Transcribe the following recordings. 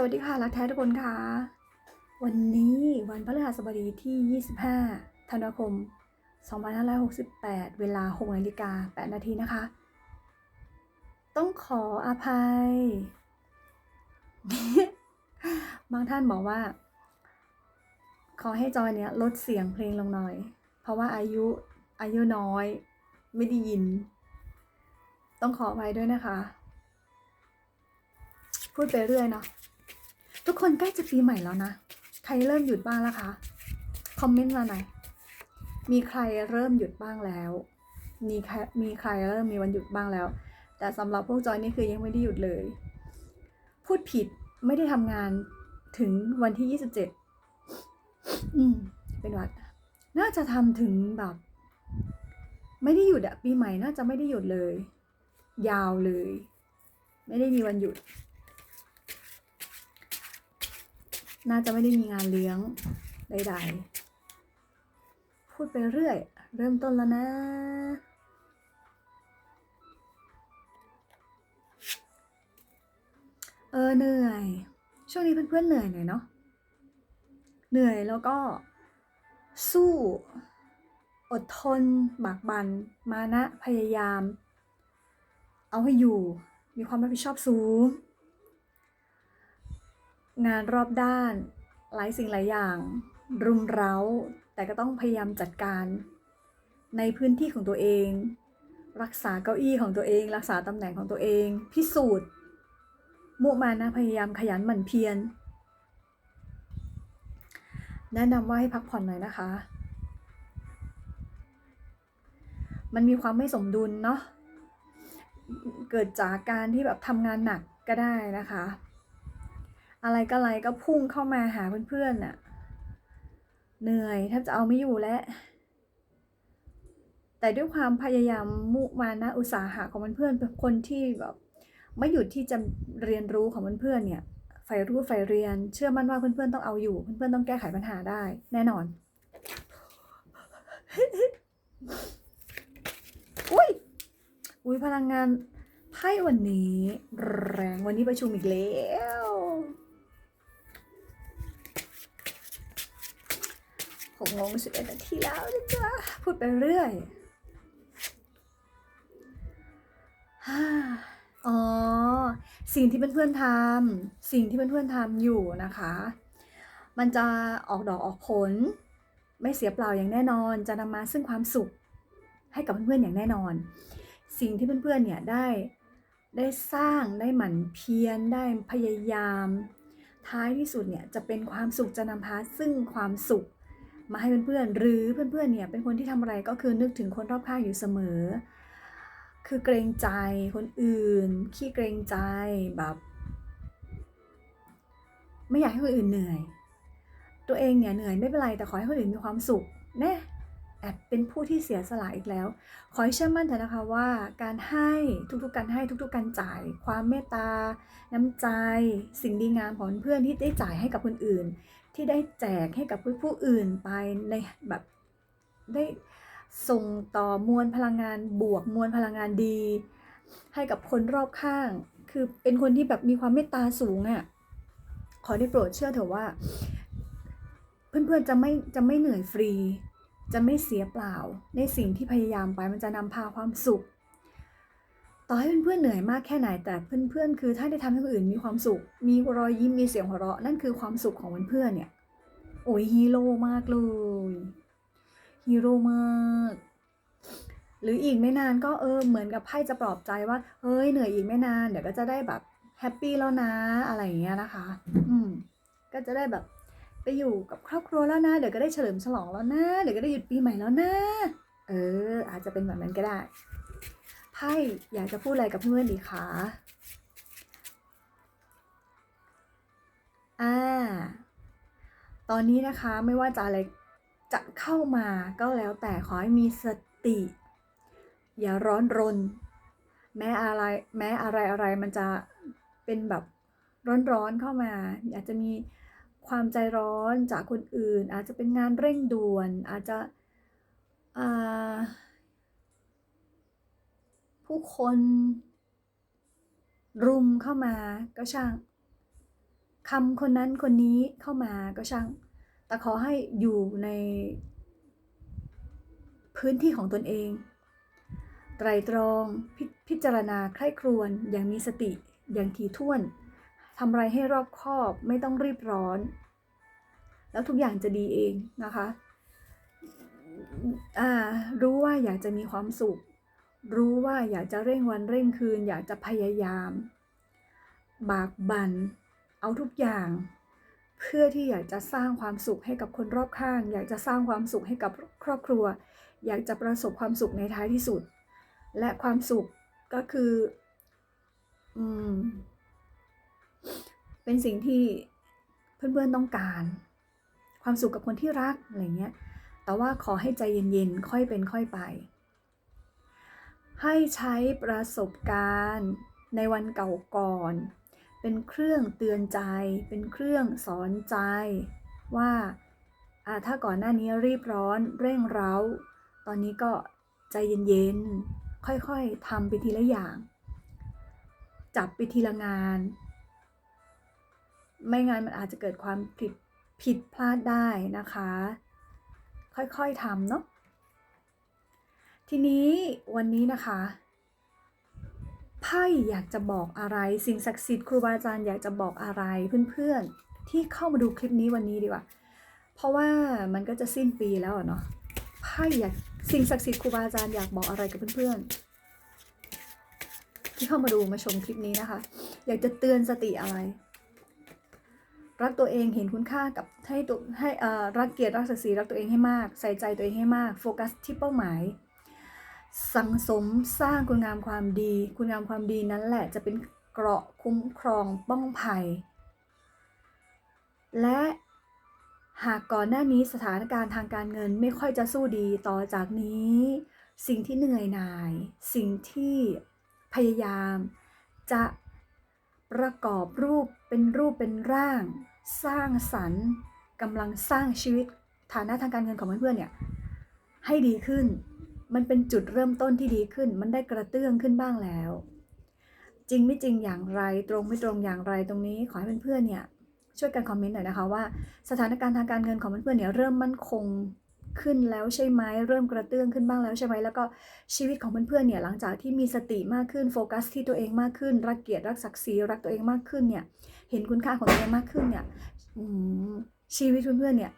สวัสดีค่ะรักแท้ทุกคนค่ะ วันนี้วันพฤหัสบดีที่ 25 ธันวาคม 2568 เวลา6นาฬิกา8นาทีนะคะ ต้องขออภัย บางท่านบอกว่า ขอให้จอยเนี่ยลดเสียงเพลงลงหน่อย เพราะว่าอายุอายุน้อย ไม่ได้ยิน ต้องขออภัยด้วยนะคะ พูดไปเรื่อยเนาะ ทุกคนใกล้จะปีใหม่แล้วนะ ใครเริ่มหยุดบ้างแล้วคะ คอมเมนต์มาหน่อย มีใครเริ่มหยุดบ้างแล้ว มีใครมีใครเริ่มมีวันหยุดบ้างแล้ว แต่สำหรับพวกจอยนี่คือยังไม่ได้หยุดเลย พูดผิดไม่ได้ทำงานถึงวันที่27อืม เป็นวัด น่าจะทำถึงแบบ ไม่ได้หยุดอะปีใหม่น่าจะไม่ได้หยุดเลย ยาวเลย ไม่ได้มีวันหยุด น่าจะไม่ได้มีงานเลี้ยงใดๆ พูดไปเรื่อย เริ่มต้นแล้วนะ เออเหนื่อย ช่วงนี้เพื่อนๆเหนื่อยหน่อยเนาะ เหนื่อยแล้วก็สู้ อดทนบากบัน มานะ พยายาม เอาให้อยู่ มีความรับผิดชอบสูง งานรอบด้าน หลายสิ่งหลายอย่าง รุมเร้า แต่ก็ต้องพยายามจัดการ ในพื้นที่ของตัวเอง รักษาเก้าอี้ของตัวเอง รักษาตำแหน่งของตัวเอง พิสูจน์ มุมานะพยายามขยันหมั่นเพียรแนะนำว่าให้พักผ่อนหน่อยนะคะ มันมีความไม่สมดุลเนาะ เกิดจากการที่แบบทำงานหนักก็ได้นะคะ อะไรก็อะไรก็พุ่งเข้ามาหาเพื่อนๆน่ะ เหนื่อยแทบจะเอาไม่อยู่แล้วแต่ด้วยความพยายามมุมานะอุตสาหะของเพื่อนๆเป็นคนที่แบบไม่หยุดที่จะเรียนรู้ของเพื่อนๆเนี่ยใฝ่รู้ใฝ่เรียน เชื่อมั่นว่าเพื่อนๆต้องเอาอยู่ เพื่อนๆต้องแก้ไขปัญหาได้ แน่นอน อุ้ย อุ้ยพลังงานไพ่วันนี้ แรงวันนี้ประชุมอีกแล้ว หกโมงสิบเอ็ดนาทีแล้วนะจ๊ะพูดไปเรื่อยอ๋อ สิ่งที่เพื่อนๆทำสิ่งที่เพื่อนๆทำอยู่นะคะ มันจะออกดอกออกผล ไม่เสียเปล่าอย่างแน่นอน จะนำมาซึ่งความสุขให้กับเพื่อนๆอย่างแน่นอน สิ่งที่เพื่อนๆเนี่ยได้ได้สร้างได้หมั่นเพียรได้พยายาม ท้ายที่สุดเนี่ยจะเป็นความสุขจะนำพาซึ่งความสุข มาให้เพื่อนๆ หรือเพื่อนๆ เนี่ยเป็นคนที่ทำอะไรก็คือนึกถึงคนรอบข้างอยู่เสมอ คือเกรงใจคนอื่น ขี้เกรงใจแบบ ไม่อยากให้คนอื่นเหนื่อย ตัวเองเนี่ยเหนื่อยไม่เป็นไรแต่ขอให้คนอื่นมีความสุขแน่แอบเป็นผู้ที่เสียสละอีกแล้ว ขอให้เชื่อมั่นเถอะนะคะว่าการให้ทุกๆการให้ทุกๆการจ่าย ความเมตตา น้ำใจ สิ่งดีงามของเพื่อนที่ได้จ่ายให้กับคนอื่น ที่ได้แจกให้กับผู้อื่นไปในแบบได้ส่งต่อมวลพลังงานบวกมวลพลังงานดี ให้กับคนรอบข้าง คือเป็นคนที่แบบมีความเมตตาสูงอะ่ะขอได้โปรดเชื่อเถอะว่า เพื่อนๆจะไม่จะไม่เหนื่อยฟรี จะไม่เสียเปล่า ในสิ่งที่พยายามไปมันจะนำพาความสุข ต่อให้เพื่อนๆเหนื่อยมากแค่ไหนแต่เพื่อนๆ คือถ้าได้ทำให้คนอื่นมีความสุข มีรอยยิ้มมีเสียงหัวเราะนั่นคือความสุขของเพื่อนๆเนี่ยโอ้ยฮีโร่มากเลยฮีโร่มากหรืออีกไม่นานก็เออเหมือนกับไพ่จะปลอบใจว่าเฮ้ยเหนื่อยอีกไม่นานเดี๋ยวก็จะได้แบบแฮปปี้แล้วนะอะไรอย่างเงี้ยนะคะ อืมก็จะได้แบบไปอยู่กับครอบครัวแล้วนะ เดี๋ยวก็ได้เฉลิมฉลองแล้วนะ เดี๋ยวก็ได้หยุดปีใหม่แล้วนะ เออ อาจจะเป็นแบบนั้นก็ได้ ไพ่อยากจะพูดอะไรกับเพื่อนดีคะอ่า ตอนนี้นะคะไม่ว่าจะอะไรจะเข้ามาก็แล้วแต่ขอให้มีสติ อย่าร้อนรน แม้อะไรแม้อะไรอะไรมันจะเป็นแบบร้อนๆเข้ามาอาจจะมีความใจร้อนจากคนอื่น อาจจะเป็นงานเร่งด่วน อาจจะอ่า ผู้คน รุมเข้ามาก็ช่างคำคนนั้นคนนี้เข้ามาก็ช่าง แต่ขอให้อยู่ในพื้นที่ของตนเอง ไตรตรองพพิจารณาใคร่ครวญอย่างมีสติอย่างถี่ถ้วนทำไรให้รอบคอบไม่ต้องรีบร้อน แล้วทุกอย่างจะดีเองนะคะ อ่า รู้ว่าอยากจะมีความสุข รู้ว่าอยากจะเร่งวันเร่งคืน อยากจะพยายาม บากบัน่นเอาทุกอย่าง เพื่อที่อยากจะสร้างความสุขให้กับคนรอบข้าง อยากจะสร้างความสุขให้กับครอบครัว อยากจะประสบความสุขในท้ายที่สุด และความสุขก็คืออืมเป็นสิ่งที่เพื่อนๆต้องการ ความสุขกับคนที่รักอะไรเงี้ยแต่ว่าขอให้ใจเย็นๆค่อยเป็นค่อยไป ให้ใช้ประสบการณ์ในวันเก่าก่อน เป็นเครื่องเตือนใจ เป็นเครื่องสอนใจ ว่าถ้าก่อนหน้านี้รีบร้อนเร่งเร้า ตอนนี้ก็ใจเย็นๆ ค่อยๆทำไปทีละอย่าง จับไปทีละงาน ไม่งั้นมันอาจจะเกิดความผิดผิดพลาดได้นะคะ ค่อยๆทำเนาะ ทีนี้วันนี้นะคะไพ่อยากจะบอกอะไร สิ่งศักดิ์สิทธิ์ครูบาอาจารย์อยากจะบอกอะไรเพื่อนๆ ที่เข้ามาดูคลิปนี้วันนี้ดีกว่า เพราะว่ามันก็จะสิ้นปีแล้วเนาะไพ่อยากสิ่งศักดิ์สิทธิ์ครูบาอาจารย์อยากบอกอะไรกับเพื่อนๆ ที่เข้ามาดูมาชมคลิปนี้นะคะ อยากจะเตือนสติอะไร รักตัวเองเห็นคุณค่ากับให้ตัวให้อ่รักเกียรติรักศักดิ์ศรีรักตัวเองให้มาก ใส่ใจตัวเองให้มากโฟกัสที่เป้าหมาย สังสมสร้างคุณงามความดี คุณงามความดีนั้นแหละจะเป็นเกราะคุ้มครองป้องภัย และหากก่อนหน้านี้สถานการณ์ทางการเงินไม่ค่อยจะสู้ดีต่อจากนี้ สิ่งที่เหนื่อยหน่าย สิ่งที่พยายาม จะประกอบรูปเป็นรูปเป็นร่าง สร้างสรรค์กำลังสร้างชีวิตฐานะทางการเงินของเพื่อนๆเนี่ยให้ดีขึ้น มันเป็นจุดเริ่มต้นที่ดีขึ้น มันได้กระเตื้องขึ้นบ้างแล้ว จริงไม่จริงอย่างไร ตรงไม่ตรงอย่างไรตรงนี้ขอให้เพื่อนๆเนี่ยช่วยกันคอมเมนต์หน่อยนะคะว่าสถานการณ์ทางการเงินของเพื่อนๆเนี่ยเริ่มมั่นคงขึ้นแล้วใช่ไหมเริ่มกระเตื้องขึ้นบ้างแล้วใช่ไหมแล้วก็ชีวิตของเพื่อนๆเนี่ยหลังจากที่มีสติมากขึ้นโฟกัสที่ตัวเองมากขึ้น รักเกียรติรักศักดิ์ศรีรักตัวเองมากขึ้นเนี่ยเห็นคุณค่าของตัวเองมากขึ้นเนี่ยชีวิตเพื่อนๆเนี่ย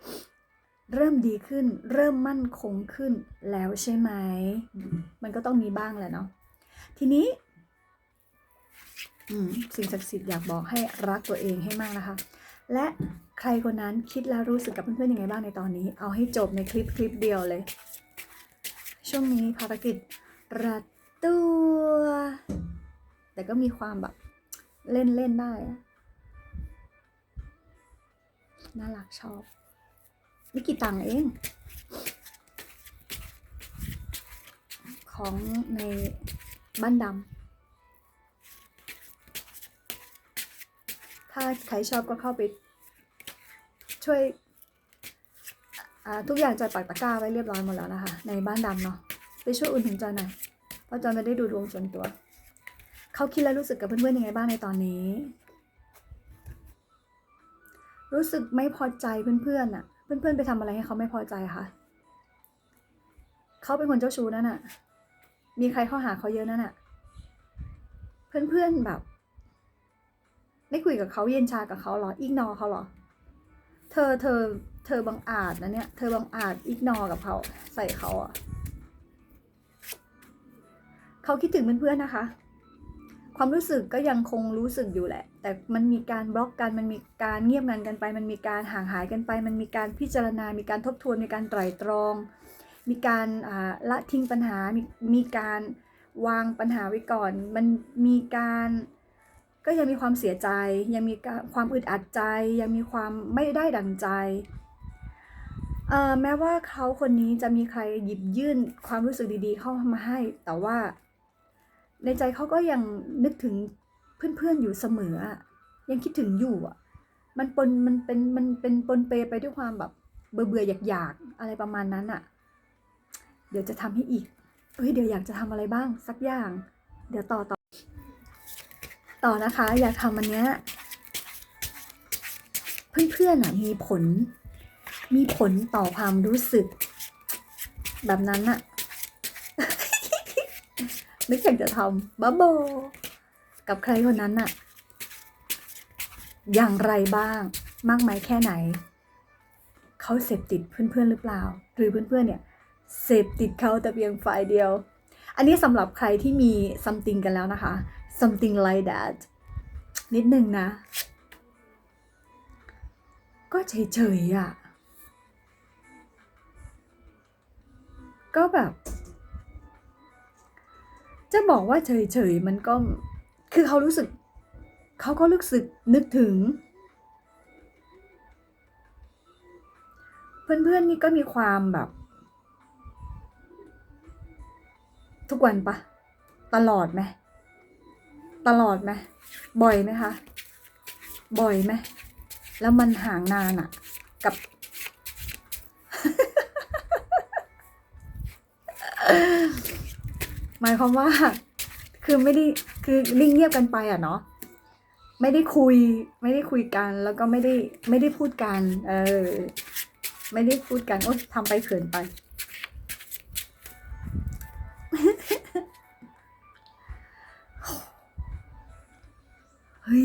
เริ่มดีขึ้น เริ่มมั่นคงขึ้นแล้วใช่ไหม มันก็ต้องมีบ้างแหละเนาะทีนี้สิ่งศักดิ์สิทธิ์อยากบอกให้รักตัวเองให้มากนะคะ และใครคนนั้นคิดแล้วรู้สึกกับเพื่อนๆยังไงบ้างในตอนนี้ เอาให้จบในคลิปคลิปเดียวเลย ช่วงนี้ภารกิจรัดตัว แต่ก็มีความแบบเล่นเล่นได้ น่ารักชอบ นี่กี่ตังเอง ของในบ้านดำ ถ้าใครชอบก็เข้าไป ช่วยทุกอย่างจอยปักตะกร้าไว้เรียบร้อยหมดแล้วนะคะ ในบ้านดำเนาะไปช่วยอุ่นถึงจอยหน่อยเพราะจอยไม่ได้ดูดวงส่วนตัว เขาคิดแล้วรู้สึกกับเพื่อนๆยังไงบ้างในตอนนี้ รู้สึกไม่พอใจเพื่อนๆอะ เพื่อนๆไปทำอะไรให้เขาไม่พอใจคะเขาเป็นคนเจ้าชู้นั่นอะมีใครเข้าหาเขาเยอะนั่นอะเพื่อนๆแบบ ไม่คุยกับเขาเย็นชากับเขาหรออีกนอเขาหรอ เธอเธอเธอบังอาจนะเนี่ย เธอบังอาจอีกนอกับเขาใส่เขาอะเขาคิดถึงเพื่อนๆนะคะ ความรู้สึกก็ยังคงรู้สึกอยู่แหละ แต่มันมีการบล็อกกันมันมีการเงียบงันกันไป มันมีการห่างหายกันไป มันมีการพิจารณา มีการทบทวน มีการไตร่ตรอง มีการละทิ้งปัญหา มีมีการวางปัญหาไว้ก่อน มันมีการก็ยังมีความเสียใจ ยังมีความอึดอัดใจ ยังมีความไม่ได้ดังใจแม้ว่าเขาคนนี้จะมีใครหยิบยื่นความรู้สึกดีๆ เข้ามาให้ แต่ว่าในใจเขาก็ยังนึกถึง เพื่อนๆอยู่เสมอ ยังคิดถึงอยู่อะ มันปนมันเป็นมันเป็นปนเปไปด้วยความแบบเบื่อเบื่ออยากๆอะไรประมาณนั้นอะ เดี๋ยวจะทำให้อีกเฮ้ยเดี๋ยวอยากจะทำอะไรบ้างสักอย่าง เดี๋ยวต่อต่อต่อนะคะ อยากทำอันเนี้ยเพื่อนๆอะมีผล มีผลต่อความรู้สึก แบบนั้นอะนึกอยากจะทำบ้าบอ กับใครคนนั้นอะอย่างไรบ้าง มากมายแค่ไหน เขาเสพติดเพื่อนๆหรือเปล่า หรือเพื่อนๆเนี่ยเสพติดเขาแต่เพียงฝ่ายเดียว อันนี้สำหรับใครที่มี something กันแล้วนะคะ something like that นิดนึงนะ ก็เฉยๆอะ ก็แบบ จะบอกว่าเฉยๆมันก็ คือเขารู้สึก เขาก็รู้สึกนึกถึง เพื่อนๆนี่ก็มีความแบบ ทุกวันปะตลอดไหมตลอดไหมบ่อยไหมคะบ่อยไหมแล้วมันห่างนานอะกับ หมายความว่า คือไม่ได้คือนิ่งเงียบกันไปอะเนาะไม่ได้คุย ไม่ได้คุยกัน แล้วก็ไม่ได้ไม่ได้พูดกัน เออ ไม่ได้พูดกันโอ๊ยทำไปเขินไป เฮ้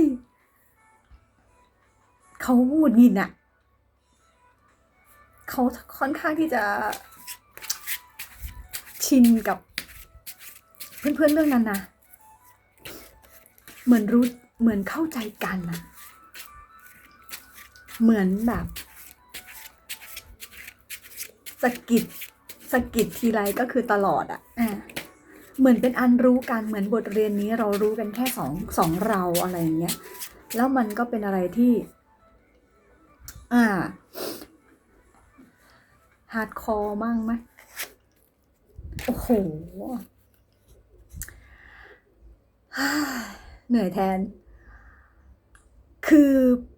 ยเขาหงุดหงิดอะเขาค่อนข้างที่จะชินกับ เพื่อนๆเรื่องนั้นนะเหมือนรู้เหมือนเข้าใจกันนะเหมือนแบบสกิดสกิดทีไรก็คือตลอดอะอะเหมือนเป็นอันรู้กันเหมือนบทเรียนนี้เรารู้กันแค่สองสองเราอะไรอย่างเงี้ยแล้วมันก็เป็นอะไรที่ อ่าฮาร์ดคอร์มั่งไหมโอ้โห เหนื่อยแทน คือ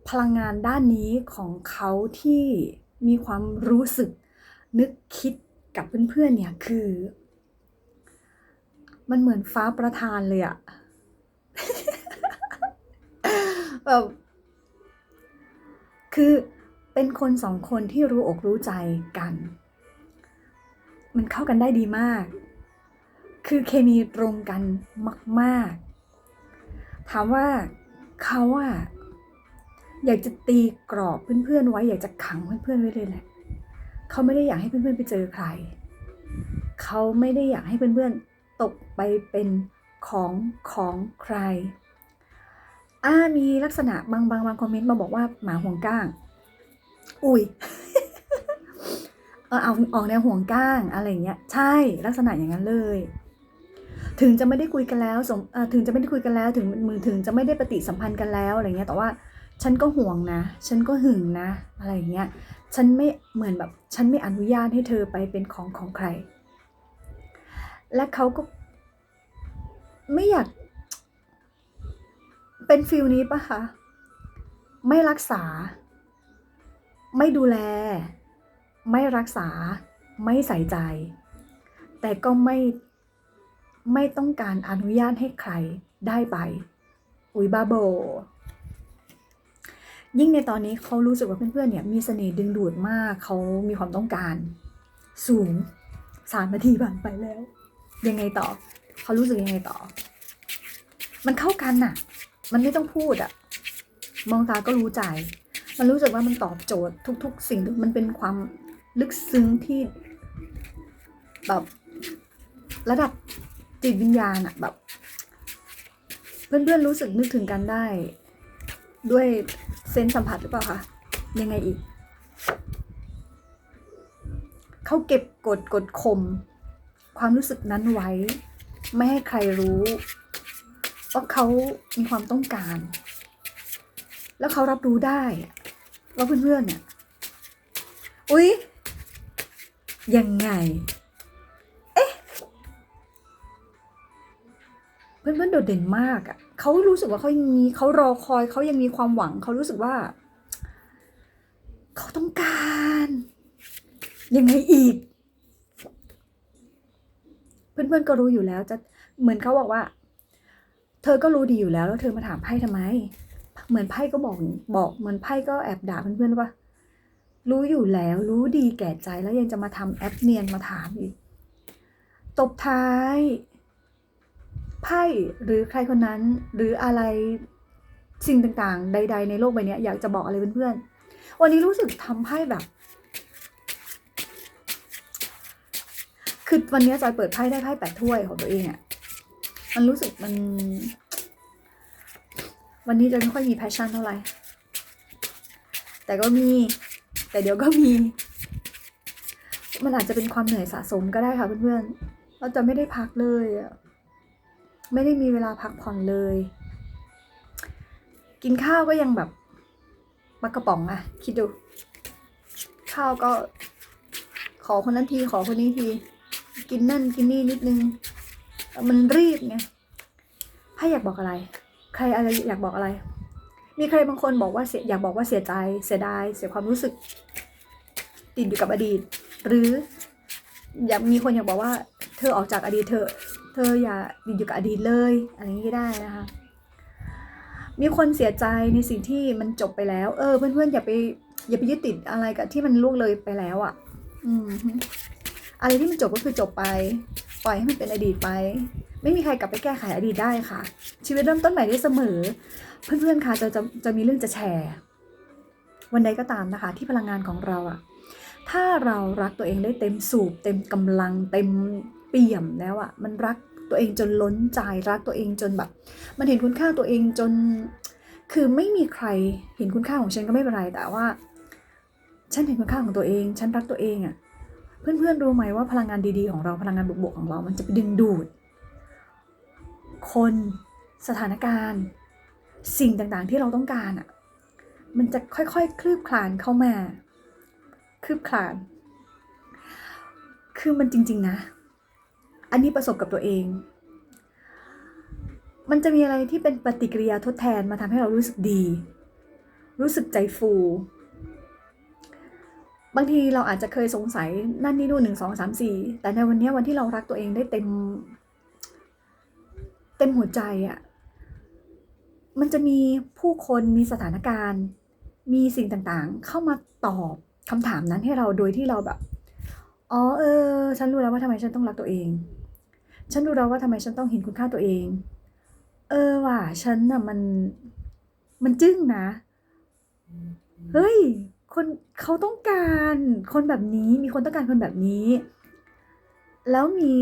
พลังงานด้านนี้ของเขาที่มีความรู้สึกนึกคิดกับเพื่อนๆเนี่ยคือ มันเหมือนฟ้าประทานเลยอะแบบคือเป็นคนสองคนที่รู้อกรู้ใจกัน มันเข้ากันได้ดีมาก คือเคมีตรงกันมาก ๆ ถามว่าเขาอะอยากจะตีกรอบเพื่อนๆไว้ อยากจะขังเพื่อนๆไว้เลยแหละเขาไม่ได้อยากให้เพื่อนๆไปเจอใคร เขาไม่ได้อยากให้เพื่อนๆตกไปเป็นของของใครอ่ามีลักษณะบางบางบางคอมเมนต์มาบอกว่าหมาห่วงก้าง อุ้ยเออเอาออกแนวห่วงก้างอะไรเงี้ย ใช่ลักษณะอย่างนั้นเลย ถึงจะไม่ได้คุยกันแล้วสมถึงจะไม่ได้คุยกันแล้ว ถึงมือถึงจะไม่ได้ปฏิสัมพันธ์กันแล้วอะไรเงี้ยแต่ว่าฉันก็ห่วงนะ ฉันก็หึงนะ อะไรเงี้ยฉันไม่เหมือนแบบฉันไม่อนุญาตให้เธอไปเป็นของของใคร และเขาก็ไม่อยาก เป็นฟิลนี้ปะคะไม่รักษา ไม่ดูแล ไม่รักษา ไม่ใส่ใจ แต่ก็ไม่ ไม่ต้องการอนุญาตให้ใครได้ไป อุยบาโบ ยิ่งในตอนนี้เขารู้สึกว่าเพื่อนๆเนี่ยมีเสน่ห์ดึงดูดมากเขามีความต้องการ สูงสามนาทีผ่านไปแล้ว ยังไงต่อ เขารู้สึกยังไงต่อ มันเข้ากันน่ะ มันไม่ต้องพูดอะมองตาก็รู้ใจ มันรู้สึกว่ามันตอบโจทย์ทุก ๆ สิ่งมันเป็นความลึกซึ้งที่แบบระดับ จิตวิญญาณอะแบบ เพื่อนๆรู้สึกนึกถึงกันได้ ด้วยเซนสัมผัสหรือเปล่าคะยังไงอีก เขาเก็บกดกดข่มความรู้สึกนั้นไว้ ไม่ให้ใครรู้ว่าเขามีความต้องการ แล้วเขารับรู้ได้ ว่าเพื่อนๆเนี่ยอุ๊ย ยังไง เพื่อนๆโดดเด่นมากอะเขารู้สึกว่าเขายังมีเขารอคอยเขายังมีความหวังเขารู้สึกว่าเขาต้องการยังไงอีก เพื่อนๆก็รู้อยู่แล้ว จะเหมือนเขาบอกว่า เธอก็รู้ดีอยู่แล้วแล้วเธอมาถามไพ่ทำไม เหมือนไพ่ก็บอกบอกเหมือนไพ่ก็แอบด่าเพื่อนๆว่า รู้อยู่แล้วรู้ดีแก่ใจแล้วยังจะมาทำแอปเนียนมาถามอีก ตบท้าย ไพ่หรือใครคนนั้นหรืออะไรสิ่งต่างๆ ใด ๆ ในโลกใบนี้อยากจะบอกอะไรเพื่อนๆ วันนี้รู้สึกทำไพ่แบบ คือวันนี้จอยเปิดไพ่ได้ไพ่แปดถ้วยของตัวเองอะมันรู้สึกมัน วันนี้จอยไม่ค่อยมีแพชชั่นเท่าไหร่ แต่ก็มี แต่เดี๋ยวก็มี มันอาจจะเป็นความเหนื่อยสะสมก็ได้ค่ะเพื่อนๆ เราจะไม่ได้พักเลยอะ ไม่ได้มีเวลาพักผ่อนเลย กินข้าวก็ยังแบบปลากระป๋องอะคิดดู ข้าวก็ ขอคนนั้นทีขอคนนี้ที กินนั่นกินนี่นิดนึง มันรีบไงถ้าอยากบอกอะไร ใครอะไรอยากบอกอะไร มีใครบางคนบอกว่าเสียอยากบอกว่าเสียใจ เสียดาย เสียความรู้สึก ติดอยู่กับอดีต หรืออยากมีคนอยากบอกว่า เธอออกจากอดีตเธอ เธออย่าติดอยู่กับอดีตเลยอะไรอย่างนี้ก็ได้นะคะ มีคนเสียใจในสิ่งที่มันจบไปแล้ว เออ เพื่อนๆอย่าไปอย่าไปยึดติดอะไรกับที่มันล่วงเลยไปแล้วอะ่ะ อืมอะไรที่มันจบก็คือจบไป ปล่อยให้มันเป็นอดีตไป ไม่มีใครกลับไปแก้ไขอดีตได้ค่ะ ชีวิตเริ่มต้นใหม่ได้เสมอ เพื่อนๆค่ะจะจะจะมีเรื่องจะแชร์ วันใดก็ตามนะคะ ที่พลังงานของเราอะถ้าเรารักตัวเองได้เต็มสูบ เต็มกำลังเต็ม ปี่ยมแล้วอะมันรักตัวเองจนล้นใจรักตัวเองจนแบบ มันเห็นคุณค่าตัวเองจน คือไม่มีใครเห็นคุณค่าของฉันก็ไม่เป็นไรแต่ว่า ฉันเห็นคุณค่าของตัวเอง ฉันรักตัวเองอะเพื่อนๆรู้ไหมว่าพลังงานดีๆของเราพลังงานบวกๆของเรา มันจะไปดึงดูด คนสถานการณ์ สิ่งต่างๆที่เราต้องการอะมันจะค่อยๆ คลืบคลานเข้ามา คลืบคลาน คือมันจริง ๆ นะ อันนี้ประสบกับตัวเอง มันจะมีอะไรที่เป็นปฏิกิริยาทดแทนมาทำให้เรารู้สึกดี รู้สึกใจฟู บางทีเราอาจจะเคยสงสัยนั่นนี่นู่นหนึ่งสองสามสี่แต่ในวันนี้วันที่เรารักตัวเองได้เต็ม เต็มหัวใจอะ่ะมันจะมีผู้คนมีสถานการณ์ มีสิ่งต่างๆ เข้ามาตอบคำถามนั้นให้เราโดยที่เราแบบ อ๋อเออ ฉันรู้แล้วว่าทำไมฉันต้องรักตัวเอง ฉันรู้แล้วว่าทำไมฉันต้องเห็นคุณค่าตัวเอง เออว่ะฉันน่ะมันมันจึ้งนะ เฮ้ย คนเขาต้องการคนแบบนี้ มีคนต้องการคนแบบนี้ แล้วมี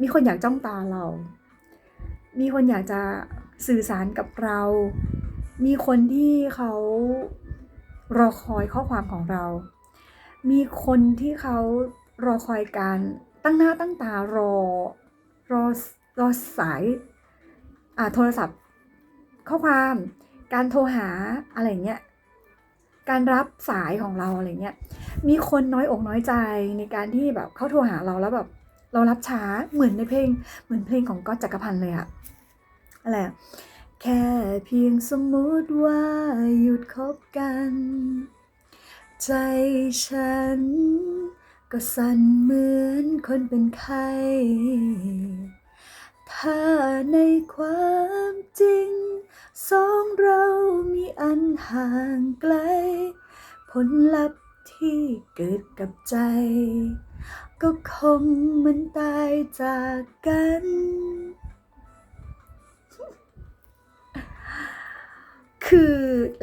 มีคนอยากจ้องตาเรา มีคนอยากจะสื่อสารกับเรา มีคนที่เขารอคอยข้อความของเรา มีคนที่เขารอคอยการ ตั้งหน้าตั้งตารอรอรอสายอ่าโทรศัพท์ ข้อความการโทรหาอะไรเงี้ยการรับสายของเราอะไรเงี้ยมีคนน้อยอกน้อยใจในการที่แบบเขาโทรหาเราแล้วแบบเรารับช้าเหมือนในเพลงเหมือนเพลงของก๊อตจักรพันธ์เลยอะอะไรอะแค่เพียงสมมติว่าหยุดคบกัน ใจฉัน ก็สั่นเหมือนคนเป็นไข้ถ้าในความจริง สองเรามีอันห่างไกล ผลลัพธ์ที่เกิดกับใจ ก็คงเหมันตายจากกัน คือ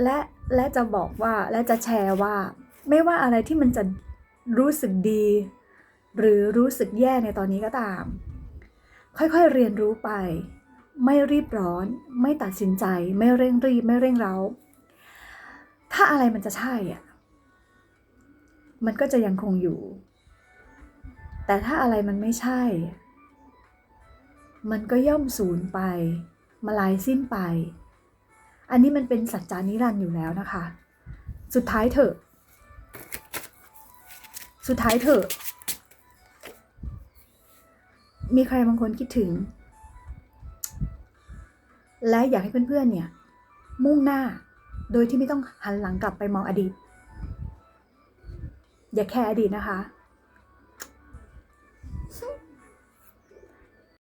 และและจะบอกว่าและจะแชร์ว่า ไม่ว่าอะไรที่มันจะ รู้สึกดี หรือรู้สึกแย่ในตอนนี้ก็ตาม ค่อยๆเรียนรู้ไป ไม่รีบร้อน ไม่ตัดสินใจ ไม่เร่งรีบ ไม่เร่งเร้า ถ้าอะไรมันจะใช่อะ มันก็จะยังคงอยู่ แต่ถ้าอะไรมันไม่ใช่ มันก็ย่อมสูญไป มาลายสิ้นไป อันนี้มันเป็นสัจจานิรันดร์อยู่แล้วนะคะ สุดท้ายเถอะ สุดท้ายเถอะ มีใครบางคนคิดถึง และอยากให้เพื่อนๆเนี่ย มุ่งหน้าโดยที่ไม่ต้องหันหลังกลับไปมองอดีต อย่าแคร์อดีตนะคะ